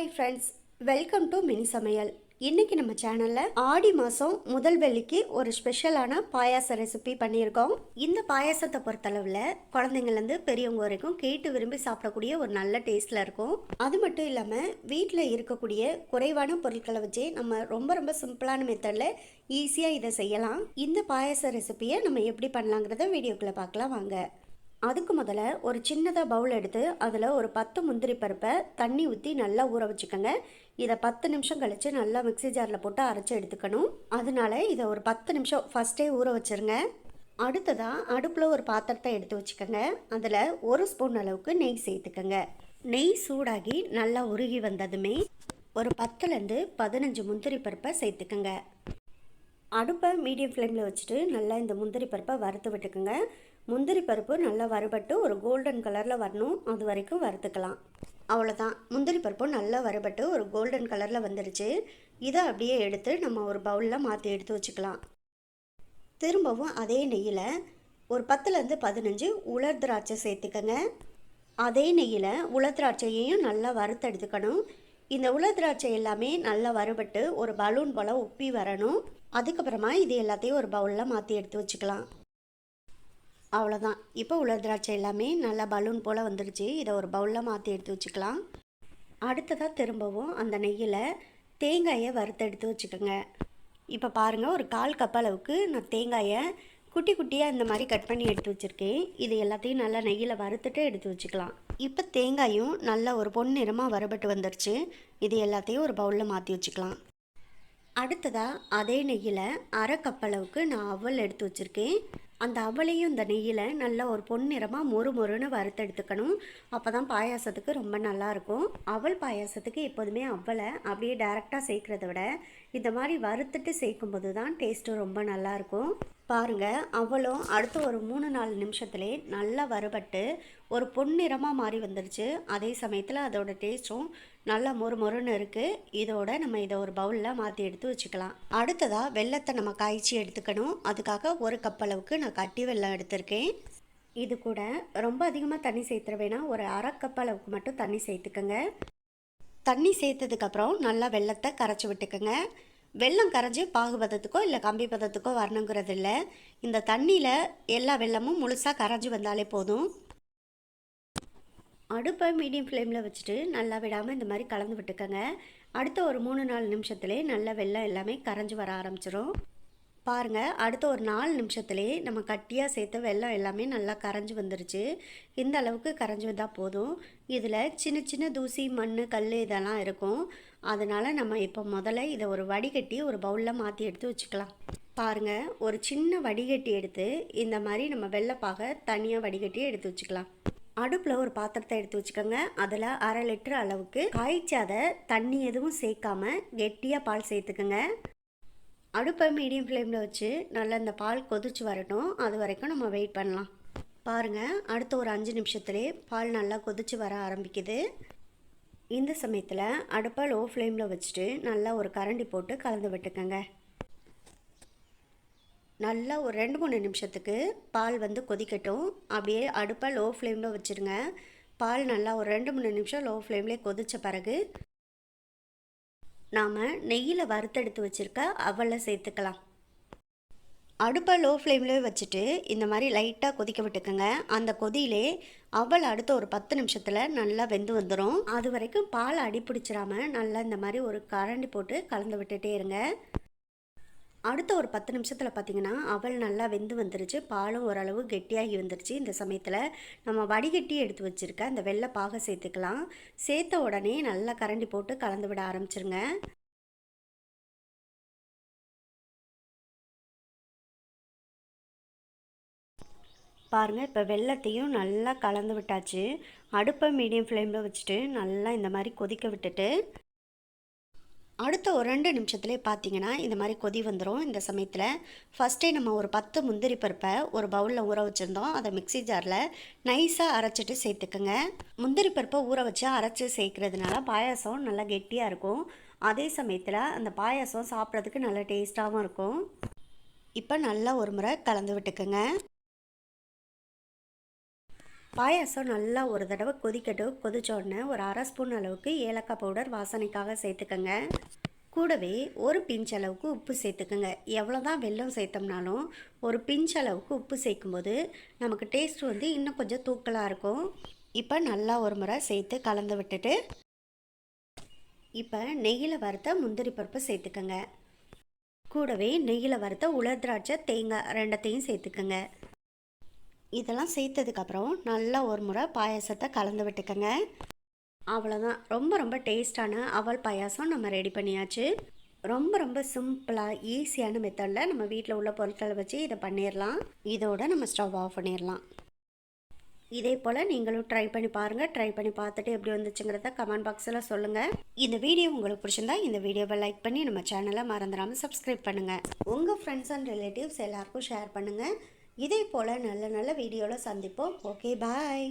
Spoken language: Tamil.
Hi friends welcome to mini சமையல் இன்றைக்கி நம்ம சேனலில் ஆடி மாதம் முதல் வெள்ளிக்கு ஒரு ஸ்பெஷலான பாயாச ரெசிபி பண்ணியிருக்கோம். இந்த பாயாசத்தை பொறுத்தளவில் குழந்தைங்கள்லேருந்து பெரியவங்க வரைக்கும் கேட்டு விரும்பி சாப்பிடக்கூடிய ஒரு நல்ல டேஸ்ட்டில் இருக்கும். அது மட்டும் இல்லாமல் வீட்டில் இருக்கக்கூடிய குறைவான பொருட்களை வச்சு நம்ம ரொம்ப ரொம்ப சிம்பிளான மெத்தடில் ஈஸியாக இதை செய்யலாம். இந்த பாயாச ரெசிபியை நம்ம எப்படி பண்ணலாங்கிறத வீடியோக்குள்ளே பார்க்கலாம் வாங்க. அதுக்கு முதல்ல ஒரு சின்னதாக பவுல் எடுத்து அதில் ஒரு பத்து முந்திரி பருப்பை தண்ணி ஊற்றி நல்லா ஊற வச்சுக்கோங்க. இதை பத்து நிமிஷம் கழித்து நல்லா மிக்ஸி ஜாரில் போட்டு அரைச்சி எடுத்துக்கணும். அதனால இதை ஒரு பத்து நிமிஷம் ஃபஸ்ட்டே ஊற வச்சுருங்க. அடுத்ததாக அடுப்பில் ஒரு பாத்திரத்தை எடுத்து வச்சுக்கோங்க. அதில் ஒரு ஸ்பூன் அளவுக்கு நெய் சேர்த்துக்கோங்க. நெய் சூடாகி நல்லா உருகி வந்ததுமே ஒரு பத்துலேருந்து பதினஞ்சு முந்திரி பருப்பை சேர்த்துக்கோங்க. அடுப்பை மீடியம் ஃப்ளேமில் வச்சுட்டு நல்லா இந்த முந்திரி பருப்பை வறுத்து விட்டுக்குங்க. முந்திரி பருப்பு நல்லா வறுபட்டு ஒரு கோல்டன் கலரில் வரணும். அது வரைக்கும் வறுத்துக்கலாம். அவ்வளோதான் முந்திரி பருப்பு நல்லா வறுபட்டு ஒரு கோல்டன் கலரில் வந்துடுச்சு இதை அப்படியே எடுத்து நம்ம ஒரு பவுலில் மாற்றி எடுத்து வச்சுக்கலாம். திரும்பவும் அதே நெய்யில் ஒரு பத்துலேருந்து பதினஞ்சு உலர் திராட்சை சேர்த்துக்கங்க. அதே நெய்யில் உலர் திராட்சையையும் நல்லா வறுத்து எடுத்துக்கணும். இந்த உலர் திராட்சை எல்லாமே நல்லா வறுபட்டு ஒரு பலூன் போல் உப்பி வரணும். அதுக்கப்புறமா இது எல்லாத்தையும் ஒரு பவுலில் மாற்றி எடுத்து வச்சுக்கலாம். அவ்வளோதான் இப்போ உலர் திராட்சை எல்லாமே நல்லா பலூன் போல் வந்துடுச்சு இதை ஒரு பவுலில் மாற்றி எடுத்து வச்சுக்கலாம். அடுத்ததாக திரும்பவும் அந்த நெய்யில் தேங்காயை வறுத்து எடுத்து வச்சுக்கோங்க. இப்போ பாருங்கள் ஒரு கால் கப் அளவுக்கு நான் தேங்காயை குட்டி குட்டியாக இந்த மாதிரி கட் பண்ணி எடுத்து வச்சுருக்கேன். இது எல்லாத்தையும் நல்லா நெய்யில் வறுத்துட்டு எடுத்து வச்சுக்கலாம். இப்போ தேங்காயும் நல்லா ஒரு பொன்னிறமாக வறுபட்டு வந்துருச்சு. இது எல்லாத்தையும் ஒரு பவுலில் மாற்றி வச்சுக்கலாம். அடுத்ததாக அதே நெய்யில் அரை கப் அளவுக்கு நான் அவல் எடுத்து வச்சுருக்கேன். அந்த அவளையும் இந்த நெய்யில் நல்லா ஒரு பொன்னிறமாக மொறு மொறுன்னு வறுத்து எடுத்துக்கணும். அப்போ தான் பாயாசத்துக்கு ரொம்ப நல்லாயிருக்கும் அவள் பாயாசத்துக்கு எப்போதுமே அவலை அப்படியே டேரெக்டாக சேர்க்குறத விட இந்த மாதிரி வறுத்துட்டு சேர்க்கும்போது தான் டேஸ்ட்டும் ரொம்ப நல்லாயிருக்கும் பாருங்கள் அவளும் அடுத்த ஒரு மூணு நாலு நிமிஷத்துலேயே நல்லா வறுபட்டு ஒரு பொன்னிறமாக மாறி வந்துருச்சு. அதே சமயத்தில் அதோட டேஸ்ட்டும் நல்லா மொறு மொறுன்னு இருக்குது இதோட நம்ம இதை ஒரு பவுலில் மாற்றி எடுத்து வச்சுக்கலாம். அடுத்ததாக வெள்ளத்தை நம்ம காய்ச்சி எடுத்துக்கணும். அதுக்காக ஒரு கப் அளவுக்கு நான் கட்டி வெள்ளம் எடுத்திருக்கேன். இது கூட ரொம்ப அதிகமாக தண்ணி சேர்த்துற வேணாம். ஒரு அரை கப் அளவுக்கு மட்டும் தண்ணி சேர்த்துக்கோங்க. தண்ணி சேர்த்ததுக்கப்புறம் நல்லா வெள்ளத்தை கரைச்சி விட்டுக்கோங்க. வெள்ளம் கரைஞ்சி பாகுபதத்துக்கோ இல்லை கம்பி பதத்துக்கோ வரணுங்கிறது இல்லை. இந்த தண்ணியில் எல்லா வெள்ளமும் முழுசாக கரைஞ்சி வந்தாலே போதும். அடுப்பை மீடியம் ஃப்ளேமில் வச்சுட்டு நல்லா விடாமல் இந்த மாதிரி கலந்து விட்டுக்கோங்க. அடுத்த ஒரு மூணு நாலு நிமிஷத்துலேயே நல்லா வெள்ளம் எல்லாமே கரைஞ்சி வர ஆரம்பிச்சிடும் பாருங்கள் அடுத்த ஒரு நாலு நிமிஷத்துலேயே நம்ம கட்டியாக சேர்த்த வெள்ளம் எல்லாமே நல்லா கரைஞ்சி வந்துருச்சு. இந்த அளவுக்கு கரைஞ்சி வந்தால் போதும். இதில் சின்ன சின்ன தூசி மண் கல் இதெல்லாம் இருக்கும். அதனால் நம்ம இப்போ முதல்ல இதை ஒரு வடிகட்டி ஒரு பவுலில் மாற்றி எடுத்து வச்சுக்கலாம். பாருங்கள் ஒரு சின்ன வடிகட்டி எடுத்து இந்த மாதிரி நம்ம வெள்ளைப்பாக தனியாக வடிகட்டி எடுத்து வச்சுக்கலாம். அடுப்பில் ஒரு பாத்திரத்தை எடுத்து வச்சுக்கோங்க. அதில் அரை லிட்டர் அளவுக்கு காய்ச்சாத தண்ணி எதுவும் சேர்க்காம கெட்டியாக பால் சேர்த்துக்கோங்க. அடுப்பை மீடியம் ஃப்ளேமில் வச்சு நல்லா இந்த பால் கொதிச்சு வரட்டும். அது வரைக்கும் நம்ம வெயிட் பண்ணலாம். பாருங்கள் அடுத்த ஒரு அஞ்சு நிமிஷத்துலேயே பால் நல்லா கொதிச்சு வர ஆரம்பிக்குது. இந்த சமயத்தில் அடுப்பை லோ ஃப்ளேமில் வச்சுட்டு நல்லா ஒரு கரண்டி போட்டு கலந்து விட்டுக்கோங்க. நல்லா ஒரு ரெண்டு மூணு நிமிஷத்துக்கு பால் வந்து கொதிக்கட்டும். அப்படியே அடுப்பை லோ ஃப்ளேமில் வச்சுருங்க. பால் நல்லா ஒரு ரெண்டு மூணு நிமிஷம் லோ ஃப்ளேம்லேயே கொதித்த பிறகு நாம் நெய்யில் வறுத்தெடுத்து வச்சுருக்க அவலை சேர்த்துக்கலாம். அடுப்பை லோ ஃப்ளேம்லேயே வச்சுட்டு இந்த மாதிரி லைட்டாக கொதிக்க விட்டுக்கோங்க. அந்த கொதியிலே அவள் அடுத்த ஒரு பத்து நிமிஷத்தில் நல்லா வெந்து வந்துடும் அது வரைக்கும் பால் அடிப்பிடிச்சிடாமல் நல்லா இந்த மாதிரி ஒரு கரண்டி போட்டு கலந்து விட்டுட்டே இருங்க. அடுத்த ஒரு பத்து நிமிஷத்தில் பார்த்தீங்கன்னா அவள் நல்லா வெந்து வந்துருச்சு. பாலும் ஓரளவு கெட்டியாகி வந்துருச்சு. இந்த சமயத்தில் நம்ம வடிகட்டி எடுத்து வச்சுருக்க அந்த வெள்ளை பாக சேர்த்துக்கலாம். சேர்த்த உடனே நல்லா கரண்டி போட்டு கலந்து விட ஆரம்பிச்சிருங்க. பாருங்கள் இப்போ வெள்ளத்தையும் நல்லா கலந்து விட்டாச்சு. அடுப்பை மீடியம் ஃப்ளேமில் வச்சுட்டு நல்லா இந்த மாதிரி கொதிக்க விட்டுட்டு அடுத்த ஒரு ரெண்டு நிமிஷத்துலேயே பார்த்தீங்கன்னா இந்த மாதிரி கொதி வந்துடும் இந்த சமயத்தில் ஃபஸ்ட்டே நம்ம ஒரு பத்து முந்திரி பருப்பை ஒரு பவுலில் ஊற வச்சுருந்தோம். அதை மிக்சி ஜாரில் நைஸாக அரைச்சிட்டு சேர்த்துக்குங்க. முந்திரி பருப்பை ஊற வச்சு அரைச்சி சேர்க்குறதுனால பாயாசம் நல்லா கெட்டியாக இருக்கும். அதே சமயத்தில் அந்த பாயாசம் சாப்பிட்றதுக்கு நல்லா டேஸ்ட்டாகவும் இருக்கும். இப்போ நல்லா ஒரு முறை கலந்து விட்டுக்குங்க. பாயாசம் நல்லா ஒரு தடவை கொதிக்கட்டும். கொதிச்ச உடனே ஒரு அரை ஸ்பூன் அளவுக்கு ஏலக்காய் பவுடர் வாசனைக்காக சேர்த்துக்கங்க. கூடவே ஒரு பிஞ்ச் அளவுக்கு உப்பு சேர்த்துக்கோங்க. எவ்வளோ தான் வெல்லம் சேர்த்தோம்னாலும் ஒரு பிஞ்ச் அளவுக்கு உப்பு சேர்க்கும்போது நமக்கு டேஸ்ட் வந்து இன்னும் கொஞ்சம் தூக்கலாக இருக்கும். இப்போ நல்லா ஒரு முறை சேர்த்து கலந்து விட்டுட்டு இப்போ நெய்யில் வறுத்த முந்திரி பருப்பு சேர்த்துக்கோங்க. கூடவே நெய்யில் வறுத்த உலர் திராட்சை தேங்காய் ரெண்டத்தையும் சேர்த்துக்கோங்க. இதெல்லாம் சேர்த்ததுக்கப்புறம் நல்லா ஒரு முறை பாயாசத்தை கலந்து விட்டுக்கங்க. அவ்வளோதான் ரொம்ப ரொம்ப டேஸ்டான அவல் பாயாசம் நம்ம ரெடி பண்ணியாச்சு. ரொம்ப ரொம்ப சிம்பிளாக ஈஸியான மெத்தடில் நம்ம வீட்டில் உள்ள பொருட்களை வச்சு இதை பண்ணிடலாம் இதோட நம்ம ஸ்டவ் ஆஃப் பண்ணிடலாம் இதே போல் நீங்களும் ட்ரை பண்ணி பாருங்கள் ட்ரை பண்ணி பார்த்துட்டு எப்படி வந்துச்சுங்கிறத கமெண்ட் பாக்ஸில் சொல்லுங்கள் இந்த வீடியோ உங்களுக்கு பிடிச்சிருந்தா இந்த வீடியோவை லைக் பண்ணி நம்ம சேனலை மறந்துடாமல் சப்ஸ்கிரைப் பண்ணுங்கள் உங்கள் ஃப்ரெண்ட்ஸ் அண்ட் ரிலேட்டிவ்ஸ் எல்லாருக்கும் ஷேர் பண்ணுங்கள் இதே போல் நல்ல நல்ல வீடியோவில் சந்திப்போம். Okay bye